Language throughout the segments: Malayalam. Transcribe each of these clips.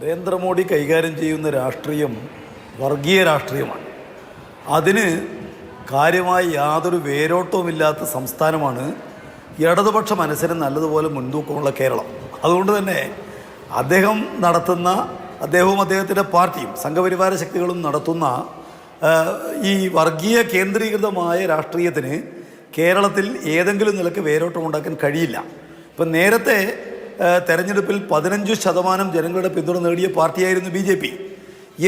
നരേന്ദ്രമോദി കൈകാര്യം ചെയ്യുന്ന രാഷ്ട്രീയം വർഗീയ രാഷ്ട്രീയമാണ്. അതിന് കാര്യമായി യാതൊരു വേരോട്ടവുമില്ലാത്ത സംസ്ഥാനമാണ് ഇടതുപക്ഷ മനസ്സിന് നല്ലതുപോലെ മുൻതൂക്കമുള്ള കേരളം. അതുകൊണ്ട് തന്നെ അദ്ദേഹം നടത്തുന്ന അദ്ദേഹവും അദ്ദേഹത്തിന്റെ പാർട്ടിയും സംഘപരിവാര ശക്തികളും നടത്തുന്ന ഈ വർഗീയ കേന്ദ്രീകൃതമായ രാഷ്ട്രീയത്തിന് കേരളത്തിൽ ഏതെങ്കിലും നിലയ്ക്ക് വേരോട്ടം ഉണ്ടാക്കാൻ കഴിയില്ല. ഇപ്പം നേരത്തെ തെരഞ്ഞെടുപ്പിൽ പതിനഞ്ച് ശതമാനം ജനങ്ങളുടെ പിന്തുണ നേടിയ പാർട്ടിയായിരുന്നു ബി ജെ പി.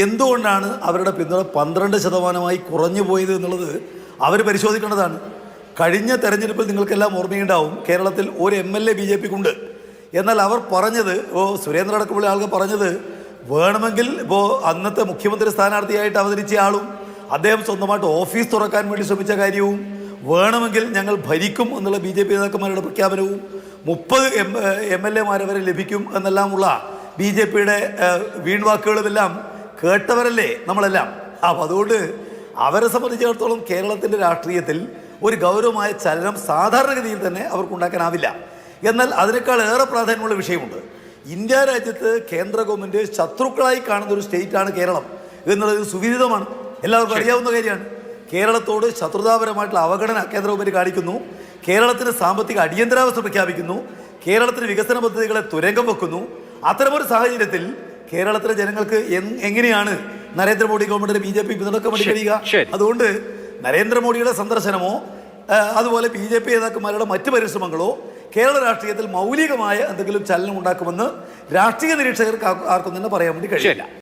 എന്തുകൊണ്ടാണ് അവരുടെ പിന്തുണ പന്ത്രണ്ട് ശതമാനമായി കുറഞ്ഞു പോയത് എന്നുള്ളത് അവർ പരിശോധിക്കേണ്ടതാണ്. കഴിഞ്ഞ തെരഞ്ഞെടുപ്പിൽ നിങ്ങൾക്കെല്ലാം ഓർമ്മയുണ്ടാവും കേരളത്തിൽ ഒരു M L A B J പിക്കുണ്ട്. എന്നാൽ അവർ പറഞ്ഞത് ഓ സുരേന്ദ്ര അടക്കമുള്ള ആളുകൾ പറഞ്ഞത് വേണമെങ്കിൽ ഇപ്പോൾ അന്നത്തെ മുഖ്യമന്ത്രി സ്ഥാനാർത്ഥിയായിട്ട് അവതരിച്ച ആളും അദ്ദേഹം സ്വന്തമായിട്ട് ഓഫീസ് തുറക്കാൻ വേണ്ടി ശ്രമിച്ച കാര്യവും വേണമെങ്കിൽ ഞങ്ങൾ ഭരിക്കും എന്നുള്ള ബി ജെ പി നേതാക്കന്മാരുടെ പ്രഖ്യാപനവും മുപ്പത് എം എം എൽ എമാരെ വരെ ലഭിക്കും എന്നെല്ലാമുള്ള ബി ജെ പിയുടെ വീൺവാക്കുകളുമെല്ലാം കേട്ടവരല്ലേ നമ്മളെല്ലാം. അപ്പോൾ അതുകൊണ്ട് അവരെ സംബന്ധിച്ചിടത്തോളം കേരളത്തിന്റെ രാഷ്ട്രീയത്തിൽ ഒരു ഗൗരവമായ ചലനം സാധാരണഗതിയിൽ തന്നെ അവർക്കുണ്ടാക്കാനാവില്ല. എന്നാൽ അതിനേക്കാൾ ഏറെ പ്രാധാന്യമുള്ള വിഷയമുണ്ട്. ഇന്ത്യ രാജ്യത്ത് കേന്ദ്ര ഗവൺമെന്റ് ശത്രുക്കളായി കാണുന്ന ഒരു സ്റ്റേറ്റാണ് കേരളം. എന്നുള്ളത് സുവിദിതമാണ് എല്ലാവർക്കും അറിയാവുന്ന കാര്യമാണ്. കേരളത്തോട് ശത്രുതാപരമായിട്ടുള്ള അവഗണന കേന്ദ്രവുമായി കാണിക്കുന്നു. കേരളത്തിന് സാമ്പത്തിക അടിയന്തരാവസ്ഥ പ്രഖ്യാപിക്കുന്നു. കേരളത്തിന് വികസന പദ്ധതികളെ തുരങ്കം വെക്കുന്നു. അത്തരമൊരു സാഹചര്യത്തിൽ കേരളത്തിലെ ജനങ്ങൾക്ക് എങ്ങനെയാണ് നരേന്ദ്രമോദി ഗവൺമെന്റിന് ബി ജെ പി പിന്തുണക്കം വേണ്ടി കഴിയുക. അതുകൊണ്ട് നരേന്ദ്രമോദിയുടെ സന്ദർശനമോ അതുപോലെ ബി ജെ പി നേതാക്കന്മാരുടെ മറ്റ് പരിശ്രമങ്ങളോ കേരള രാഷ്ട്രീയത്തിൽ മൗലികമായ എന്തെങ്കിലും ചലനം ഉണ്ടാക്കുമെന്ന് രാഷ്ട്രീയ നിരീക്ഷകർക്ക് ആർക്കും തന്നെ പറയാൻ വേണ്ടി കഴിയില്ല.